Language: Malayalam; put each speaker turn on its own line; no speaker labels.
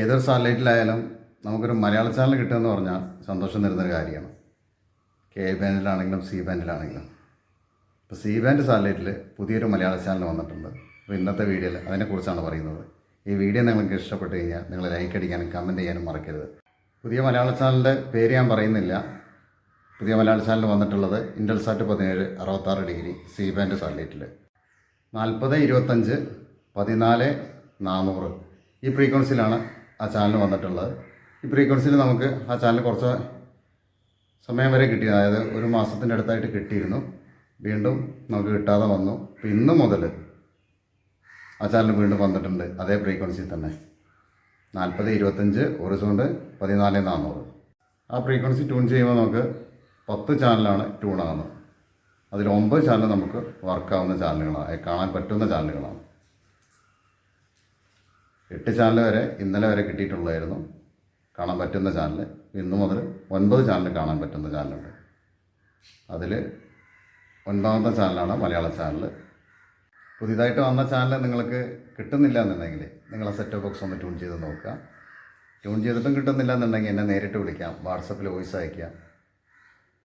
ഏതൊരു സാറ്റലൈറ്റിലായാലും നമുക്കൊരു മലയാള ചാനൽ കിട്ടുമെന്ന് പറഞ്ഞാൽ സന്തോഷം തരുന്നൊരു കാര്യമാണ്. കെ ബാൻഡിലാണെങ്കിലും സി ബാൻഡിലാണെങ്കിലും ഇപ്പോൾ സി ബാൻഡ് സാറ്റലൈറ്റിൽ പുതിയൊരു മലയാള ചാനൽ വന്നിട്ടുണ്ട്. അപ്പോൾ ഇന്നത്തെ വീഡിയോയിൽ അതിനെക്കുറിച്ചാണ് പറയുന്നത്. ഈ വീഡിയോ നിങ്ങൾക്ക് ഇഷ്ടപ്പെട്ട് കഴിഞ്ഞാൽ നിങ്ങൾ ലൈക്ക് അടിക്കാനും കമന്റ് ചെയ്യാനും മറക്കരുത്. പുതിയ മലയാള ചാനലിന്റെ പേര് ഞാൻ പറയുന്നില്ല. പുതിയ മലയാള ചാനൽ വന്നിട്ടുള്ളത് ഇൻഡൽസാറ്റ് പതിനേഴ് അറുപത്താറ് ഡിഗ്രി സി ബാൻഡ് സാറ്റലൈറ്റിൽ നാൽപ്പത് ഇരുപത്തഞ്ച് പതിനാല് നാനൂറ്. ഈ ഫ്രീക്വൻസിയിലാണ് ആ ചാനൽ വന്നിട്ടുള്ളത്. ഈ ഫ്രീക്വൻസിയിൽ നമുക്ക് ആ ചാനൽ കുറച്ച് സമയം വരെ കിട്ടി. അതായത് ഒരു മാസത്തിന്റെ അടുത്തായിട്ട് കിട്ടിയിരുന്നു. വീണ്ടും നമുക്ക് കിട്ടാതെ വന്നു. അപ്പോൾ ഇന്ന് മുതൽ ആ ചാനൽ വീണ്ടും വന്നിട്ടുണ്ട് അതേ ഫ്രീക്വൻസിയിൽ തന്നെ. നാൽപ്പത് ഇരുപത്തഞ്ച് ഒറിസോണ്ട് പതിനാല് നാനൂറ് ആ ഫ്രീക്വൻസി ട്യൂൺ ചെയ്യുമ്പോൾ നമുക്ക് പത്ത് ചാനലാണ് ട്യൂൺ ആകുന്നത് അതിൽ ഒമ്പത് ചാനൽ നമുക്ക് വർക്കാവുന്ന ചാനലുകളാണ്. കാണാൻ പറ്റുന്ന ചാനലുകളാണ്. എട്ട് ചാനൽ വരെ ഇന്നലെ വരെ കിട്ടിയിട്ടുള്ളായിരുന്നു കാണാൻ പറ്റുന്ന ചാനൽ ഇന്ന് മുതൽ ഒൻപത് ചാനൽ കാണാൻ പറ്റുന്ന ചാനലുണ്ട്. അതിൽ ഒൻപതാമത്തെ ചാനലാണ് മലയാള ചാനൽ പുതിയതായിട്ട് വന്ന ചാനൽ നിങ്ങൾക്ക് കിട്ടുന്നില്ല എന്നുണ്ടെങ്കിൽ നിങ്ങളെ സെറ്റ് ബോക്സ് ഒന്ന് ട്യൂൺ ചെയ്ത് നോക്കുക. ട്യൂൺ ചെയ്തിട്ടും കിട്ടുന്നില്ല എന്നുണ്ടെങ്കിൽ എന്നെ നേരിട്ട് വിളിക്കാം. വാട്സപ്പിൽ വോയിസ് അയയ്ക്കുക